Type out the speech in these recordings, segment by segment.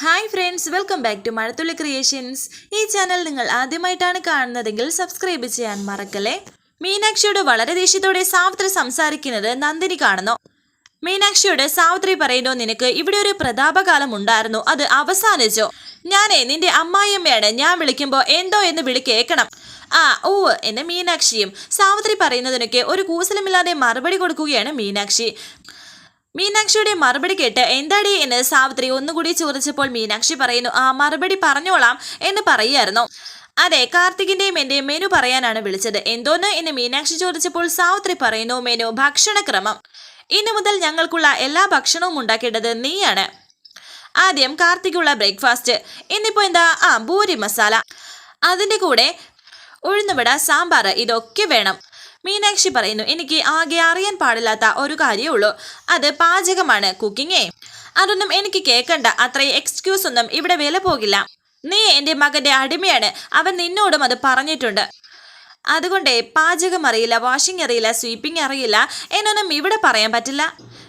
Hi friends welcome back to Mazhathulli creations ഈ channel നിങ്ങൾ ആദ്യമായിട്ടാണ് കാണുന്നതെങ്കിൽ സബ്സ്ക്രൈബ് ചെയ്യാൻ മറക്കല്ലേ? മീനാക്ഷിയോട് വളരെ ദേഷ്യത്തോടെ സാവിത്രി സംസാരിക്കുന്നത് നന്ദിനി കാണുന്നു. മീനാക്ഷിയോട് സാവിത്രി പറയുന്നു നിനക്ക് ഇവിടെ ഒരു പ്രതാപകാലം ഉണ്ടായിരുന്നു. അത് അവസാനിച്ചോ. ഞാനേ നിന്റെ അമ്മായിയമ്മയാണ്. ഞാൻ വിളിക്കുമ്പോൾ എന്തോ എന്ന് വിളി കേൾക്കണം. ആ ഓ എന്ന് മീനാക്ഷിയും സാവിത്രി പറയുന്നതിനൊക്കെ ഒരു കൂസലമില്ലാതെ മറുപടി കൊടുക്കുകയാണ് മീനാക്ഷി. മീനാക്ഷിയുടെ മറുപടി കേട്ട് എന്താടി എന്ന് സാവിത്രി ഒന്നുകൂടി ചോദിച്ചപ്പോൾ മീനാക്ഷി പറയുന്നു ആ മറുപടി പറഞ്ഞോളാം എന്ന് പറയുമായിരുന്നു അതെ കാർത്തികിന്റെയും എന്റെ മെനു പറയാനാണ് വിളിച്ചത്. എന്തോന്ന് എന്ന് മീനാക്ഷി ചോദിച്ചപ്പോൾ സാവിത്രി പറയുന്നു മെനു ഭക്ഷണക്രമം. ഇന്നു മുതൽ ഞങ്ങൾക്കുള്ള എല്ലാ ഭക്ഷണവും ഉണ്ടാക്കേണ്ടത് നീയാണ്. ആദ്യം കാർത്തികുള്ള ബ്രേക്ക്ഫാസ്റ്റ്. ഇന്നിപ്പോ എന്താ? ആ ഭൂരി മസാല. അതിന്റെ കൂടെ ഉഴുന്നുവട സാമ്പാർ ഇതൊക്കെ വേണം. മീനാക്ഷി പറയുന്നു എനിക്ക് ആകെ അറിയാൻ പാടില്ലാത്ത ഒരു കാര്യമേ ഉള്ളൂ. അത് പാചകമാണ് കുക്കിങ്ങേ. അതൊന്നും എനിക്ക് കേൾക്കണ്ട അത്രയും എക്സ്ക്യൂസ് ഒന്നും ഇവിടെ വില പോകില്ല. നീ എന്റെ മകന്റെ അടിമയാണ് അവൻ നിന്നോടും അത് പറഞ്ഞിട്ടുണ്ട്. അതുകൊണ്ടേ പാചകം അറിയില്ല വാഷിംഗ് അറിയില്ല സ്വീപ്പിംഗ് അറിയില്ല എന്നൊന്നും ഇവിടെ പറയാൻ പറ്റില്ല.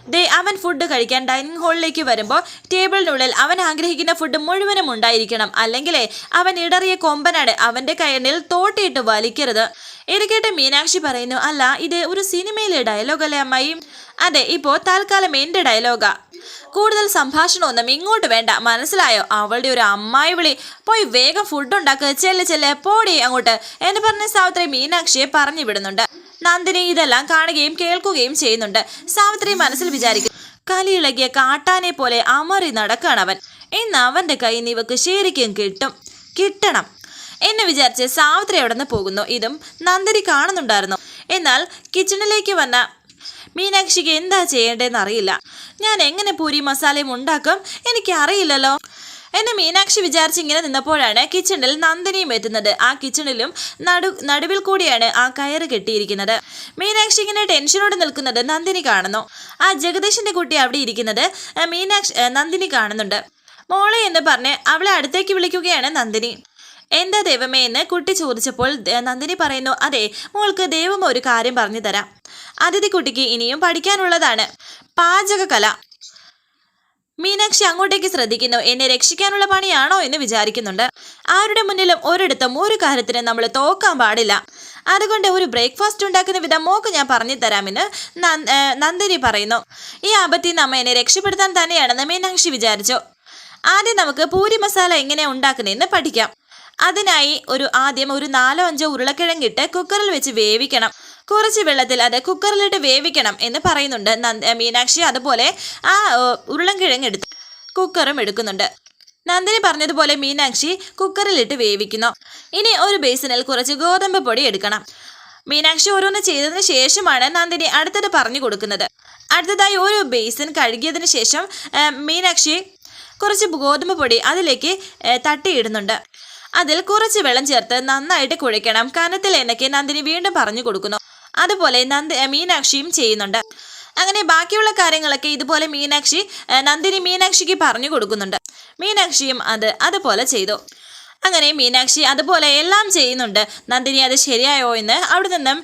ദേ അവൻ ഫുഡ് കഴിക്കാൻ ഡൈനിങ് ഹാളിലേക്ക് വരുമ്പോൾ ടേബിളിനുള്ളിൽ അവൻ ആഗ്രഹിക്കുന്ന ഫുഡ് മുഴുവനും ഉണ്ടായിരിക്കണം. അല്ലെങ്കിലേ അവൻ ഇടറിയ കൊമ്പനാട് അവന്റെ കയ്യിൽ തോട്ടിയിട്ട് വലിക്കരുത്. ഇത് കേട്ട് മീനാക്ഷി പറയുന്നു അല്ല ഇത് ഒരു സിനിമയിലെ ഡയലോഗ് അല്ലേ അമ്മായി? അതെ ഇപ്പോൾ തൽക്കാലം എന്റെ ഡയലോഗാ കൂടുതൽ സംഭാഷണമൊന്നും ഇങ്ങോട്ട് വേണ്ട. മനസ്സിലായോ? അവളുടെ ഒരു അമ്മായി വിളി. പോയി വേഗം ഫുഡ് ഉണ്ടാക്കുക ചെല്ലെ ചെല്ലെ പോടി അങ്ങോട്ട് എന്ന് പറഞ്ഞ സാവിത്രി മീനാക്ഷിയെ പറഞ്ഞു വിടുന്നുണ്ട്. നന്ദിനി ഇതെല്ലാം കാണുകയും കേൾക്കുകയും ചെയ്യുന്നുണ്ട്. സാവിത്രി മനസ്സിൽ വിചാരിക്കും കലിയിളകിയ കാട്ടാനെ പോലെ അമറി നടക്കാണ് അവൻ. ഇന്ന് അവന്റെ കൈ ഇവക്ക് ശരിക്കും കിട്ടും. കിട്ടണം. എന്ന് വിചാരിച്ച് സാവിത്രി അവിടെ നിന്ന് പോകുന്നു. ഇതും നന്ദിനി കാണുന്നുണ്ടായിരുന്നു. എന്നാൽ കിച്ചണിലേക്ക് വന്ന മീനാക്ഷിക്ക് എന്താ ചെയ്യേണ്ടതെന്ന് അറിയില്ല. ഞാൻ എങ്ങനെ പൂരി മസാലയും ഉണ്ടാക്കും? എനിക്ക് അറിയില്ലല്ലോ എന്നെ മീനാക്ഷി വിചാരിച്ച് ഇങ്ങനെ നിന്നപ്പോഴാണ് കിച്ചണിൽ നന്ദിനിയും എത്തുന്നത്. ആ കിച്ചണിലും നടു നടുവിൽ കൂടിയാണ് ആ കയറ് കെട്ടിയിരിക്കുന്നത്. മീനാക്ഷി ഇങ്ങനെ ടെൻഷനോടെ നിൽക്കുന്നത് നന്ദിനി കാണുന്നു. ആ ജഗദീഷിന്റെ കുട്ടി അവിടെ ഇരിക്കുന്നത് മീനാക്ഷി നന്ദിനി കാണുന്നുണ്ട്. മോളെ എന്ന് പറഞ്ഞ് അവളെ അടുത്തേക്ക് വിളിക്കുകയാണ് നന്ദിനി. എന്താ ദൈവമേ എന്ന് കുട്ടി ചോദിച്ചപ്പോൾ നന്ദിനി പറയുന്നു അതെ മോൾക്ക് ദൈവം ഒരു കാര്യം പറഞ്ഞു തരാം. അതിഥി കുട്ടിക്ക് ഇനിയും പഠിക്കാനുള്ളതാണ്. പാചകകല. മീനാക്ഷി അങ്ങോട്ടേക്ക് ശ്രദ്ധിക്കുന്നു. എന്നെ രക്ഷിക്കാനുള്ള പണിയാണോ? എന്ന് വിചാരിക്കുന്നുണ്ട്. ആരുടെ മുന്നിലും ഒരിടത്തും ഒരു കാര്യത്തിന് നമ്മൾ തോക്കാൻ പാടില്ല. അതുകൊണ്ട് ഒരു ബ്രേക്ക്ഫാസ്റ്റ് ഉണ്ടാക്കുന്ന വിധം മോക്ക് ഞാൻ പറഞ്ഞു തരാമെന്ന് നന്ദിനി പറയുന്നു. ഈ ആപത്തിൽ നിന്ന് അമ്മ എന്നെ രക്ഷപ്പെടുത്താൻ തന്നെയാണെന്ന് മീനാക്ഷി വിചാരിച്ചു. ആദ്യം നമുക്ക് പൂരി മസാല എങ്ങനെ ഉണ്ടാക്കുന്നതെന്ന് പഠിക്കാം. അതിനായി ഒരു ആദ്യം ഒരു നാലോ അഞ്ചോ ഉരുളക്കിഴങ്ങിട്ട് കുക്കറിൽ വെച്ച് വേവിക്കണം. കുറച്ച് വെള്ളത്തിൽ അത് കുക്കറിലിട്ട് വേവിക്കണം എന്ന് പറയുന്നുണ്ട് മീനാക്ഷി. അതുപോലെ ആ ഉരുളൻകിഴങ്ങ് എടുത്ത് കുക്കറും എടുക്കുന്നുണ്ട്. നന്ദിനി പറഞ്ഞതുപോലെ മീനാക്ഷി കുക്കറിലിട്ട് വേവിക്കുന്നു. ഇനി ഒരു ബേസിനിൽ കുറച്ച് ഗോതമ്പ് പൊടി എടുക്കണം. മീനാക്ഷി ഓരോന്ന് ചെയ്തതിന് ശേഷമാണ് നന്ദിനി അടുത്തത് പറഞ്ഞു കൊടുക്കുന്നത്. അടുത്തതായി ഒരു ബേസിൻ കഴുകിയതിന് ശേഷം മീനാക്ഷി കുറച്ച് ഗോതമ്പ് പൊടി അതിലേക്ക് തട്ടിയിടുന്നുണ്ട്. അതിൽ കുറച്ച് വെള്ളം ചേർത്ത് നന്നായിട്ട് കുഴയ്ക്കണം. കനത്തിൽ എന്നൊക്കെ നന്ദിനി വീണ്ടും പറഞ്ഞു കൊടുക്കുന്നു. അതുപോലെ നന്ദി മീനാക്ഷിയും ചെയ്യുന്നുണ്ട്. അങ്ങനെ ബാക്കിയുള്ള കാര്യങ്ങളൊക്കെ ഇതുപോലെ മീനാക്ഷി നന്ദിനി മീനാക്ഷിക്ക് പറഞ്ഞു കൊടുക്കുന്നുണ്ട്. മീനാക്ഷിയും അത് അതുപോലെ ചെയ്തു. അങ്ങനെ മീനാക്ഷി അതുപോലെ എല്ലാം ചെയ്യുന്നുണ്ട്. നന്ദിനി അത് ശരിയായോ എന്ന് അവിടെ നിന്നും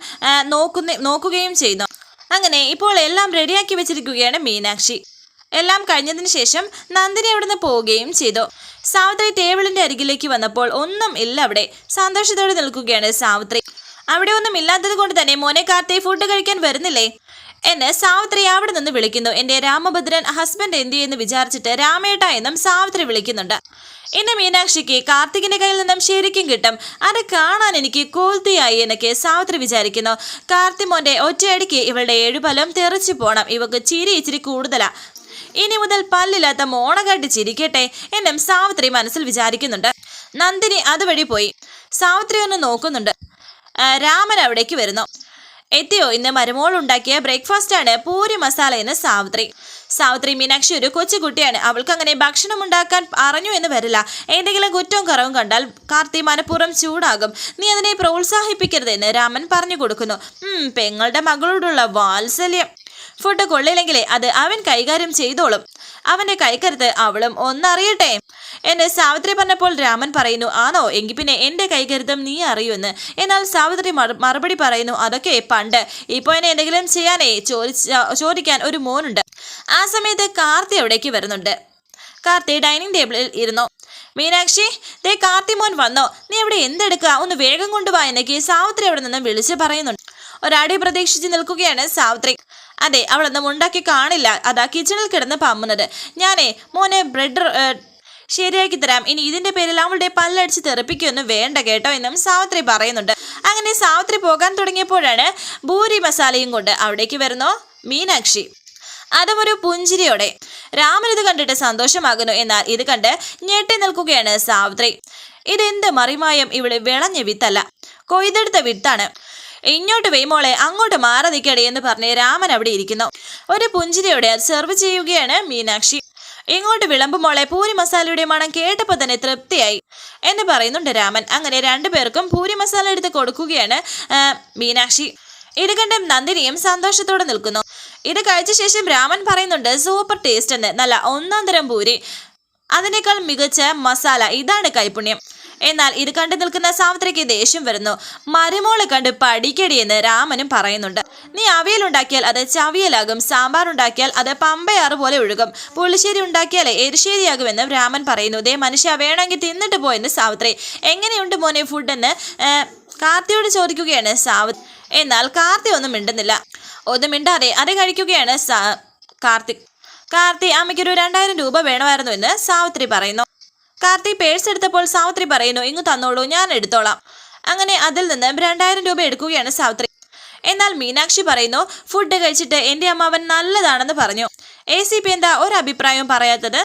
നോക്കുന്ന നോക്കുകയും ചെയ്യുന്നു. അങ്ങനെ ഇപ്പോൾ എല്ലാം റെഡിയാക്കി വെച്ചിരിക്കുകയാണ് മീനാക്ഷി. എല്ലാം കഴിഞ്ഞതിന് ശേഷം നന്ദിനി അവിടുന്ന് പോവുകയും ചെയ്തു. സാവിത്രി ടേബിളിന്റെ അരികിലേക്ക് വന്നപ്പോൾ ഒന്നും ഇല്ല അവിടെ. സന്തോഷത്തോടെ നിൽക്കുകയാണ് സാവിത്രി. അവിടെ ഒന്നും ഇല്ലാത്തത് കൊണ്ട് തന്നെ മോനെ കാർത്തി ഫുഡ് കഴിക്കാൻ വരുന്നില്ലേ? എന്നെ സാവിത്രി അവിടെ നിന്ന് വിളിക്കുന്നു. എന്റെ രാമഭദ്രൻ ഹസ്ബൻഡ് എന്ത് എന്ന് വിചാരിച്ചിട്ട് രാമേട്ട എന്നും സാവിത്രി വിളിക്കുന്നുണ്ട്. എന്നെ മീനാക്ഷിക്ക് കാർത്തികിന്റെ കയ്യിൽ നിന്നും ശരിക്കും കിട്ടും. അത് കാണാൻ എനിക്ക് കോൽത്തിയായി എന്നൊക്കെ സാവിത്രി വിചാരിക്കുന്നു. കാർത്തി മോന്റെ ഒറ്റയടിക്ക് ഇവളുടെ എഴുപലം തെറിച്ചു പോണം. ഇവക്ക് ചിരി ഇച്ചിരി കൂടുതലാ. ഇനി മുതൽ പല്ലില്ലാത്ത മോണകട്ടി ചിരിക്കട്ടെ എന്നും സാവിത്രി മനസ്സിൽ വിചാരിക്കുന്നുണ്ട്. നന്ദിനി അതുവഴി പോയി. സാവിത്രി ഒന്ന് നോക്കുന്നുണ്ട്. രാമൻ അവിടേക്ക് വരുന്നു. എത്തിയോ? ഇന്ന് മരുമോൾ ഉണ്ടാക്കിയ ബ്രേക്ക്ഫാസ്റ്റ് ആണ് പൂരി മസാല എന്ന് സാവിത്രി. സാവിത്രി മീനാക്ഷി ഒരു കൊച്ചുകുട്ടിയാണ് അവൾക്ക് അങ്ങനെ ഭക്ഷണം ഉണ്ടാക്കാൻ അറിഞ്ഞു എന്ന് വരില്ല. എന്തെങ്കിലും കുറ്റവും കുറവും കണ്ടാൽ കാർത്തി മനഃപൂർവം ചൂടാകും. നീ അതിനെ പ്രോത്സാഹിപ്പിക്കരുതെന്ന് രാമൻ പറഞ്ഞു കൊടുക്കുന്നു. പെങ്ങളുടെ മകളോടുള്ള വാത്സല്യം. ഫുഡ് കൊള്ളില്ലെങ്കിലേ അത് അവൻ കൈകാര്യം ചെയ്തോളും. അവന്റെ കൈക്കരുത്ത് അവളും ഒന്നറിയട്ടെ. എന്നെ സാവിത്രി പറഞ്ഞപ്പോൾ രാമൻ പറയുന്നു ആണോ? എങ്കിൽ പിന്നെ എന്റെ കൈകരുതം നീ അറിയുമെന്ന്. എന്നാൽ സാവിത്രി മറുപടി പറയുന്നു അതൊക്കെ പണ്ട്. ഇപ്പൊ എന്നെ എന്തെങ്കിലും ചെയ്യാനേ ചോദിക്കാൻ ഒരു മോനുണ്ട്. ആ സമയത്ത് കാർത്തി അവിടേക്ക് വരുന്നുണ്ട്. കാർത്തി ഡൈനിങ് ടേബിളിൽ ഇരുന്നു. മീനാക്ഷി ദേ കാർത്തി മോൻ വന്നോ. നീ ഇവിടെ എന്തെടുക്കുക ഒന്ന് വേഗം കൊണ്ടുപോവാ എന്നൊക്കെ സാവിത്രി അവിടെ നിന്ന് വിളിച്ച് പറയുന്നുണ്ട്. ഒരാടി പ്രതീക്ഷിച്ച് നിൽക്കുകയാണ് സാവിത്രി. അതെ അവളൊന്നും ഉണ്ടാക്കി കാണില്ല. അതാ കിച്ചണിൽ കിടന്ന് പാമ്പുന്നത്. ഞാനേ മോനെ ബ്രെഡ് ശരിയാക്കി തരാം. ഇനി ഇതിന്റെ പേരിൽ അവളുടെ പല്ലടിച്ച് തെറിപ്പിക്കൊന്നും വേണ്ട കേട്ടോ എന്നും സാവിത്രി പറയുന്നുണ്ട്. അങ്ങനെ സാവിത്രി പോകാൻ തുടങ്ങിയപ്പോഴാണ് ഭൂരി മസാലയും കൊണ്ട് അവിടേക്ക് വരുന്നു മീനാക്ഷി. അതും ഒരു പുഞ്ചിരിയോടെ. രാമൻ ഇത് കണ്ടിട്ട് സന്തോഷമാകുന്നു. എന്നാൽ ഇത് കണ്ട് ഞെട്ടി നിൽക്കുകയാണ് സാവിത്രി. ഇതെന്ത് മറിമായം. ഇവിടെ വിളഞ്ഞ വിത്തല്ല. കൊയ്തെടുത്ത വിത്താണ്. ഇങ്ങോട്ട് വെയ്മോളെ അങ്ങോട്ട് മാറി നിൽക്കടേ എന്ന് പറഞ്ഞ് രാമൻ അവിടെ ഇരിക്കുന്നു. ഒരു പുഞ്ചിരിയോടെ സെർവ് ചെയ്യുകയാണ് മീനാക്ഷി. ഇങ്ങോട്ട് വിളമ്പുമോളെ പൂരി മസാലയുടെ മണം കേട്ടപ്പോൾ തന്നെ തൃപ്തിയായി എന്ന് പറയുന്നുണ്ട് രാമൻ. അങ്ങനെ രണ്ടുപേർക്കും പൂരി മസാല എടുത്ത് കൊടുക്കുകയാണ് മീനാക്ഷി. ഇത് കണ്ട് നന്ദിനിയും സന്തോഷത്തോടെ നിൽക്കുന്നു. ഇത് കഴിച്ച ശേഷം രാമൻ പറയുന്നുണ്ട് സൂപ്പർ ടേസ്റ്റ് എന്ന്. നല്ല ഒന്നാം തരം പൂരി. അതിനേക്കാൾ മികച്ച മസാല. ഇതാണ് കൈപുണ്യം. എന്നാൽ ഇത് കണ്ടു നിൽക്കുന്ന സാവിത്രിക്ക് ദേഷ്യം വരുന്നു. മരുമോളെ കണ്ട് പഠിക്കടിയെന്ന് രാമനും പറയുന്നുണ്ട്. നീ അവിയലുണ്ടാക്കിയാൽ അത് ചവിയലാകും. സാമ്പാർ ഉണ്ടാക്കിയാൽ അത് പമ്പയാറ് പോലെ ഒഴുകും. പുളിശ്ശേരി ഉണ്ടാക്കിയാൽ എരിശ്ശേരിയാകുമെന്ന് രാമൻ പറയുന്നു. ദേ മനുഷ്യ വേണമെങ്കിൽ തിന്നിട്ട് പോയെന്ന് സാവിത്രി. എങ്ങനെയുണ്ട് മോനെ ഫുഡെന്ന് കാർത്തിയോട് ചോദിക്കുകയാണ് സാവിത്രി എന്നാൽ കാർത്തി ഒന്നും മിണ്ടുന്നില്ല. ഒന്നും മിണ്ടാതെ അത് കഴിക്കുകയാണ് കാർത്തിക് കാർത്തി. അമ്മയ്ക്കൊരു രണ്ടായിരം രൂപ വേണമായിരുന്നു എന്ന് സാവിത്രി പറയുന്നു. കാർത്തി പേഴ്സ് എടുത്തപ്പോൾ സാവിത്രി പറയുന്നു ഇങ്ങ് തന്നോളൂ ഞാൻ എടുത്തോളാം. അങ്ങനെ അതിൽ നിന്ന് രണ്ടായിരം രൂപ എടുക്കുകയാണ് സാവിത്രി. എന്നാൽ മീനാക്ഷി പറയുന്നു ഫുഡ് കഴിച്ചിട്ട് എന്റെ അമ്മാവൻ നല്ലതാണെന്ന് പറഞ്ഞു. എ സി പി എന്താ ഒരു അഭിപ്രായം പറയാത്തത്?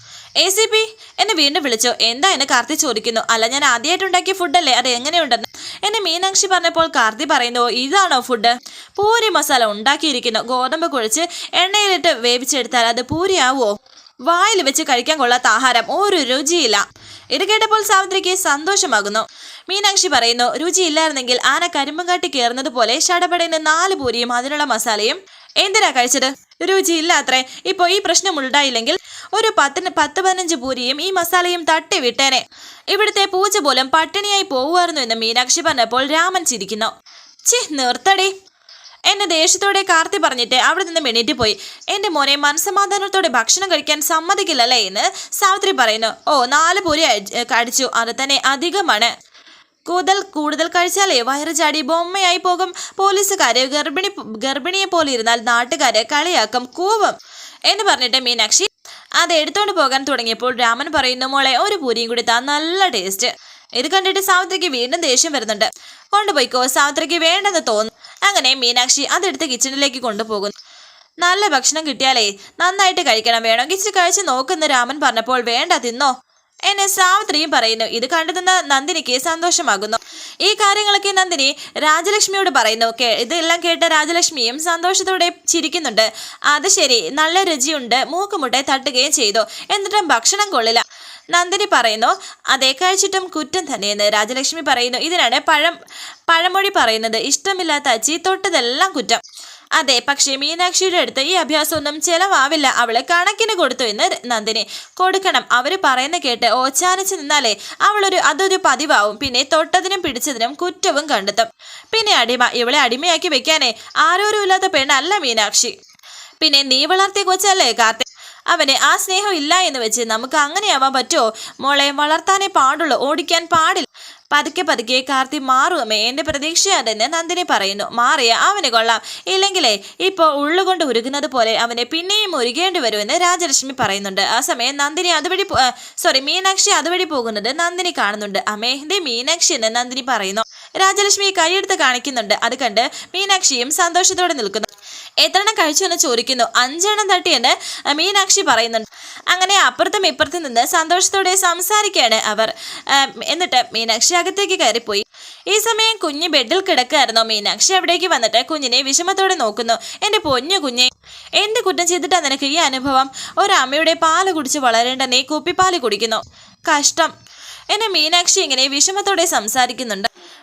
എ സി പി എന്നെ വീണ്ടും വിളിച്ചു എന്താ എന്നെ കാർത്തി ചോദിക്കുന്നു? അല്ല ഞാൻ ആദ്യമായിട്ടുണ്ടാക്കിയ ഫുഡല്ലേ അത് എങ്ങനെയുണ്ടെന്ന്? എന്നെ മീനാക്ഷി പറഞ്ഞപ്പോൾ കാർത്തി പറയുന്നു ഇതാണോ ഫുഡ്? പൂരി മസാല ഉണ്ടാക്കിയിരിക്കുന്നു ഗോതമ്പ് കുഴിച്ച് എണ്ണയിലിട്ട് വേവിച്ചെടുത്താൽ അത് പൂരിയാവോ വായിൽ വെച്ച് കഴിക്കാൻ കൊള്ളാത്ത ആഹാരം ഒരു രുചിയില്ല. ഇത് കേട്ടപ്പോൾ സാവിത്രിക്ക് സന്തോഷമാകുന്നു. മീനാക്ഷി പറയുന്നു രുചിയില്ലായിരുന്നെങ്കിൽ ആന കരിമ്പും കാട്ടി കയറുന്നത് പോലെ നാല് പൂരിയും അതിനുള്ള മസാലയും എന്തിനാ കഴിച്ചത്? രുചിയില്ലാത്രേ ഇപ്പോൾ ഈ പ്രശ്നം ഉണ്ടായില്ലെങ്കിൽ ഒരു പത്തിന് പത്ത് പതിനഞ്ച് പൂരിയും ഈ മസാലയും തട്ടി വിട്ടേനെ. ഇവിടുത്തെ പൂച്ച പോലും പട്ടിണിയായി പോവുമായിരുന്നു എന്ന് മീനാക്ഷി പറഞ്ഞപ്പോൾ രാമൻ ചിരിക്കുന്നു. ചി നിർത്തടി. എന്നെ ദേഷ്യത്തോടെ കാർത്തി പറഞ്ഞിട്ട് അവിടെ നിന്ന് വെണ്ണീറ്റ് പോയി. എന്റെ മോനെ മനസ്സമാധാനത്തോടെ ഭക്ഷണം കഴിക്കാൻ സമ്മതിക്കില്ലല്ലേ? എന്ന് സാവിത്രി പറയുന്നു. ഓ നാല് പൂരി അടിച്ചു അത് തന്നെ അധികമാണ്. കൂടുതൽ കൂടുതൽ കഴിച്ചാലേ വയറ് ചാടി ബൊമ്മയായി പോകും. പോലീസുകാര് ഗർഭിണി ഗർഭിണിയെ പോലെ ഇരുന്നാൽ നാട്ടുകാര് കളിയാക്കും കൂവും. എന്ന് പറഞ്ഞിട്ട് മീനാക്ഷി അത് എടുത്തോണ്ട് പോകാൻ തുടങ്ങിയപ്പോൾ രാമൻ പറയുന്നു മോളെ ഒരു പൂരിയും കൂടി താ നല്ല ടേസ്റ്റ്. ഇത് കണ്ടിട്ട് സാവിത്രിക്ക് വീണ്ടും ദേഷ്യം വരുന്നുണ്ട്. കൊണ്ടുപോയിക്കോ സാവിത്രിക്ക് വേണ്ടെന്ന് തോന്നുന്നു. അങ്ങനെ മീനാക്ഷി അതെടുത്ത് കിച്ചണിലേക്ക് കൊണ്ടുപോകുന്നു. നല്ല ഭക്ഷണം കിട്ടിയാലേ നന്നായിട്ട് കഴിക്കണം വേണമെങ്കിൽ ഇച്ചിരി കഴിച്ച് നോക്കുന്ന രാമൻ പറഞ്ഞപ്പോൾ വേണ്ട തിന്നോ. എന്നെ സാവിത്രിയും പറയുന്നു ഇത് കണ്ടെത്തുന്ന നന്ദിനിക്ക് സന്തോഷമാകുന്നു. ഈ കാര്യങ്ങളൊക്കെ നന്ദിനി രാജലക്ഷ്മിയോട് പറയുന്നു. ഇതെല്ലാം കേട്ട രാജലക്ഷ്മിയും സന്തോഷത്തോടെ ചിരിക്കുന്നുണ്ട്. അത് ശരി നല്ല രുചിയുണ്ട്. മൂക്കുമുട്ടെ തട്ടുകയും ചെയ്തു. എന്നിട്ടും ഭക്ഷണം കൊള്ളില്ല. നന്ദിനി പറയുന്നു അതേ കഴിച്ചിട്ടും കുറ്റം തന്നെയെന്ന് രാജലക്ഷ്മി പറയുന്നു. ഇതിനാണ് പഴം പഴമൊഴി പറയുന്നത്. ഇഷ്ടമില്ലാത്ത അച്ചി തൊട്ടതെല്ലാം കുറ്റം. അതെ പക്ഷേ മീനാക്ഷിയുടെ അടുത്ത് ഈ അഭ്യാസമൊന്നും ചെലവാവില്ല. അവളെ കണക്കിന് കൊടുത്തു എന്ന് നന്ദിനി. കൊടുക്കണം. അവർ പറയുന്ന കേട്ട് ഓച്ചാനിച്ച് നിന്നാലേ അവളൊരു അതൊരു പതിവാവും. പിന്നെ തൊട്ടതിനും പിടിച്ചതിനും കുറ്റവും കണ്ടെത്തും. പിന്നെ അടിമ ഇവളെ അടിമയാക്കി വെക്കാനേ ആരോരും ഇല്ലാത്ത പെണ്ണല്ല മീനാക്ഷി. പിന്നെ നീ വളർത്തിയ കൊച്ചല്ലേ കാർത്തി? അവന് ആ സ്നേഹം ഇല്ല എന്ന് വെച്ച് നമുക്ക് അങ്ങനെയാവാൻ പറ്റുമോ? മോളെ വളർത്താനേ പാടുള്ളൂ ഓടിക്കാൻ പാടില്ല. പതുക്കെ പതുക്കെ കാർത്തി മാറുമേ എന്റെ പ്രതീക്ഷയാണെന്ന് നന്ദിനി പറയുന്നു. മാറിയ അവന് കൊള്ളാം. ഇല്ലെങ്കിലേ ഇപ്പോൾ ഉള്ളുകൊണ്ട് ഉരുകുന്നത് പോലെ അവനെ പിന്നെയും ഉരുകേണ്ടി വരുമെന്ന് രാജലക്ഷ്മി പറയുന്നുണ്ട്. ആ സമയം നന്ദിനി അതുവഴി സോറി മീനാക്ഷി അതുവഴി പോകുന്നത് നന്ദിനി കാണുന്നുണ്ട്. അമ്മേ ദേ മീനാക്ഷി എന്ന് നന്ദിനി പറയുന്നു. രാജലക്ഷ്മി കൈയെടുത്ത് കാണിക്കുന്നുണ്ട്. അത് കണ്ട് മീനാക്ഷിയും സന്തോഷത്തോടെ നിൽക്കുന്നു. എത്രണ്ണം കഴിച്ചു എന്ന് ചോദിക്കുന്നു. അഞ്ചെണ്ണം തട്ടിയെന്ന് മീനാക്ഷി പറയുന്നുണ്ട്. അങ്ങനെ അപ്പുറത്തും ഇപ്പുറത്തും നിന്ന് സന്തോഷത്തോടെ സംസാരിക്കുകയാണ് അവർ. എന്നിട്ട് മീനാക്ഷി അകത്തേക്ക് കയറിപ്പോയി. ഈ സമയം കുഞ്ഞ് ബെഡിൽ കിടക്കുകയായിരുന്നു. മീനാക്ഷി അവിടേക്ക് വന്നിട്ട് കുഞ്ഞിനെ വിഷമത്തോടെ നോക്കുന്നു. എന്റെ പൊന്നു കുഞ്ഞെ എന്ത് കുറ്റം ചെയ്തിട്ടാണ് നിനക്ക് ഈ അനുഭവം? ഒരമ്മയുടെ പാൽ കുടിച്ച് വളരേണ്ട നീ കുപ്പിപ്പാൽ കുടിക്കുന്നു. കഷ്ടം. എന്നെ മീനാക്ഷി ഇങ്ങനെ വിഷമത്തോടെ സംസാരിക്കുന്നുണ്ട്.